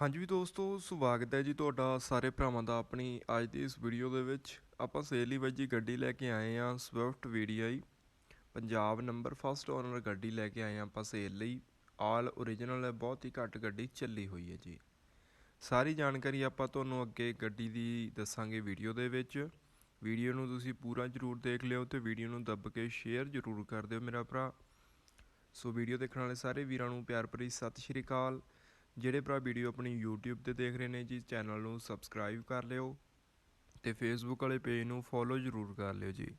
ਹਾਂਜੀ ਵੀ ਦੋਸਤੋ, ਸਵਾਗਤ ਹੈ ਜੀ ਤੁਹਾਡਾ ਸਾਰੇ ਭਰਾਵਾਂ ਦਾ ਆਪਣੀ ਅੱਜ ਦੀ ਇਸ ਵੀਡੀਓ ਦੇ ਵਿੱਚ। ਆਪਾਂ ਸੇਲ ਹੀ ਬਾਈ ਜੀ ਗੱਡੀ ਲੈ ਕੇ ਆਏ ਆ Swift VDI Punjab number first owner ਗੱਡੀ ਲੈ ਕੇ ਆਏ ਆ ਆਪਾਂ ਸੇਲ ਲਈ। ਆਲ ਓਰੀਜਨਲ ਹੈ, ਬਹੁਤ ਹੀ ਘੱਟ ਗੱਡੀ ਚੱਲੀ ਹੋਈ ਹੈ ਜੀ। ਸਾਰੀ ਜਾਣਕਾਰੀ ਆਪਾਂ ਤੁਹਾਨੂੰ ਅੱਗੇ ਗੱਡੀ ਦੀ ਦੱਸਾਂਗੇ ਵੀਡੀਓ ਦੇ ਵਿੱਚ। ਵੀਡੀਓ ਨੂੰ ਤੁਸੀਂ ਪੂਰਾ ਜਰੂਰ ਦੇਖ ਲਿਓ ਤੇ ਵੀਡੀਓ ਨੂੰ ਦੱਬ ਕੇ ਸ਼ੇਅਰ ਜਰੂਰ ਕਰ ਦਿਓ ਮੇਰਾ ਭਰਾ। ਸੋ ਵੀਡੀਓ ਦੇਖਣ ਵਾਲੇ ਸਾਰੇ ਵੀਰਾਂ ਨੂੰ ਪਿਆਰ ਭਰੀ ਸਤਿ ਸ਼੍ਰੀ ਅਕਾਲ। ਜਿਹੜੇ ਭਰਾ ਵੀਡੀਓ ਆਪਣੀ YouTube ਤੇ ਦੇਖ ਰਹੇ ਨੇ ਜੀ ਚੈਨਲ ਨੂੰ ਸਬਸਕ੍ਰਾਈਬ ਕਰ ਲਿਓ ਤੇ Facebook ਵਾਲੇ ਪੇਜ ਨੂੰ ਫੋਲੋ ਜਰੂਰ ਕਰ ਲਿਓ ਜੀ।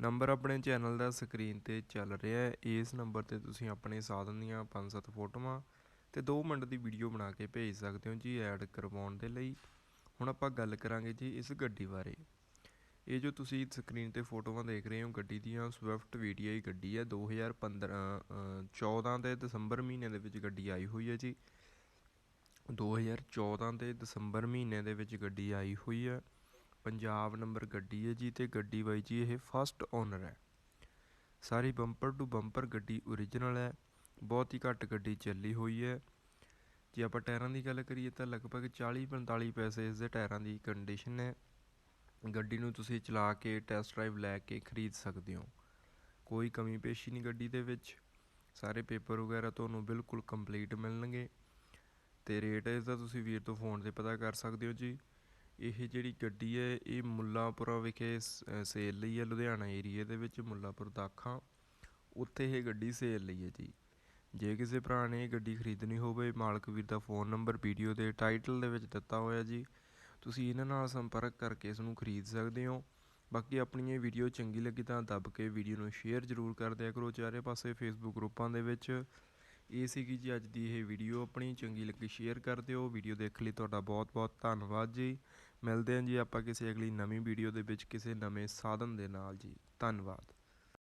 ਨੰਬਰ ਆਪਣੇ ਚੈਨਲ ਦਾ ਸਕਰੀਨ ਤੇ ਚੱਲ ਰਿਹਾ ਹੈ। ਇਸ ਨੰਬਰ ਤੇ ਤੁਸੀਂ ਆਪਣੇ ਸਾਧਨ ਦੀਆਂ 5-7 ਫੋਟੋਆਂ ਤੇ 2 ਮਿੰਟ ਦੀ ਵੀਡੀਓ ਬਣਾ ਕੇ ਭੇਜ ਸਕਦੇ ਹੋ ਜੀ ਐਡ ਕਰਵਾਉਣ ਦੇ ਲਈ। ਹੁਣ ਆਪਾਂ ਗੱਲ ਕਰਾਂਗੇ ਜੀ ਇਸ ਗੱਡੀ ਬਾਰੇ। ਇਹ ਜੋ ਤੁਸੀਂ ਸਕਰੀਨ ਤੇ ਫੋਟੋਆਂ ਦੇਖ ਰਹੇ ਹੋ ਗੱਡੀ ਦੀਆਂ ਸਵਿਫਟ VDI ਗੱਡੀ ਹੈ 2015 ਅ, 14 ਦੇ ਦਸੰਬਰ ਮਹੀਨੇ ਦੇ ਵਿੱਚ ਗੱਡੀ ਆਈ ਹੋਈ ਹੈ ਜੀ। 2014 ਦੇ ਦਸੰਬਰ ਮਹੀਨੇ ਦੇ ਵਿੱਚ ਗੱਡੀ ਆਈ ਹੋਈ ਹੈ। ਪੰਜਾਬ ਨੰਬਰ ਗੱਡੀ ਹੈ ਜੀ ਅਤੇ ਗੱਡੀ ਬਾਈ ਜੀ ਇਹ ਫਸਟ ਓਨਰ ਹੈ। ਸਾਰੀ ਬੰਪਰ ਟੂ ਬੰਪਰ ਗੱਡੀ ਓਰੀਜਨਲ ਹੈ। ਬਹੁਤ ਹੀ ਘੱਟ ਗੱਡੀ ਚੱਲੀ ਹੋਈ ਹੈ। ਜੇ ਆਪਾਂ ਟਾਇਰਾਂ ਦੀ ਗੱਲ ਕਰੀਏ ਤਾਂ ਲਗਭਗ 40-45 ਪੈਸੇ ਇਸ ਦੇ ਟਾਇਰਾਂ ਦੀ ਕੰਡੀਸ਼ਨ ਹੈ। ਗੱਡੀ ਨੂੰ ਤੁਸੀਂ ਚਲਾ ਕੇ ਟੈਸਟ ਡਰਾਈਵ ਲੈ ਕੇ ਖਰੀਦ ਸਕਦੇ ਹੋ। ਕੋਈ ਕਮੀ ਪੇਸ਼ੀ ਨਹੀਂ ਗੱਡੀ ਦੇ ਵਿੱਚ। ਸਾਰੇ ਪੇਪਰ ਵਗੈਰਾ ਤੁਹਾਨੂੰ ਬਿਲਕੁਲ ਕੰਪਲੀਟ ਮਿਲਣਗੇ। ਅਤੇ ਰੇਟ ਇਸਦਾ ਤੁਸੀਂ ਵੀਰ ਤੋਂ ਫੋਨ ਤੇ ਪਤਾ ਕਰ ਸਕਦੇ ਹੋ ਜੀ। ਇਹ ਜਿਹੜੀ ਗੱਡੀ ਹੈ, ਇਹ ਮੁੱਲਾਂਪੁਰਾ ਵਿਖੇ ਸ ਸੇਲ ਲਈ ਹੈ, ਲੁਧਿਆਣਾ ਏਰੀਏ ਦੇ ਵਿੱਚ ਮੁੱਲਾਂਪੁਰ ਦਾਖਾਂ ਉੱਥੇ ਇਹ ਗੱਡੀ ਸੇਲ ਲਈ ਹੈ ਜੀ। ਜੇ ਕਿਸੇ ਭਰਾ ਨੇ ਇਹ ਗੱਡੀ ਖਰੀਦਣੀ ਹੋਵੇ, ਮਾਲਕ ਵੀਰ ਦਾ ਫੋਨ ਨੰਬਰ ਵੀਡੀਓ ਦੇ ਟਾਈਟਲ ਦੇ ਵਿੱਚ ਦਿੱਤਾ ਹੋਇਆ ਜੀ। ਤੁਸੀਂ ਇਹਨਾਂ ਨਾਲ ਸੰਪਰਕ ਕਰਕੇ ਇਸ ਨੂੰ ਖਰੀਦ ਸਕਦੇ ਹੋ। ਬਾਕੀ ਆਪਣੀ ਇਹ ਵੀਡੀਓ ਚੰਗੀ ਲੱਗੀ ਤਾਂ ਦੱਬ ਕੇ ਵੀਡੀਓ ਨੂੰ ਸ਼ੇਅਰ ਜ਼ਰੂਰ ਕਰ ਦਿਆ ਕਰੋ। ਚਾਰੇ ਪਾਸੇ ਫੇਸਬੁੱਕ ਗਰੁੱਪਾਂ ਦੇ ਵਿੱਚ ਇਹ ਸੀਗੀ ਜੀ ਅੱਜ ਦੀ ਇਹ ਵੀਡੀਓ ਆਪਣੀ। ਚੰਗੀ ਲੱਗੀ ਸ਼ੇਅਰ ਕਰ ਦਿਓ। ਵੀਡੀਓ ਦੇਖਣ ਲਈ ਤੁਹਾਡਾ ਬਹੁਤ ਬਹੁਤ ਧੰਨਵਾਦ ਜੀ। ਮਿਲਦੇ ਹਾਂ ਜੀ ਆਪਾਂ ਕਿਸੇ ਅਗਲੀ ਨਵੀਂ ਵੀਡੀਓ ਦੇ ਵਿੱਚ ਕਿਸੇ ਨਵੇਂ ਸਾਧਨ ਦੇ ਨਾਲ ਜੀ। ਧੰਨਵਾਦ।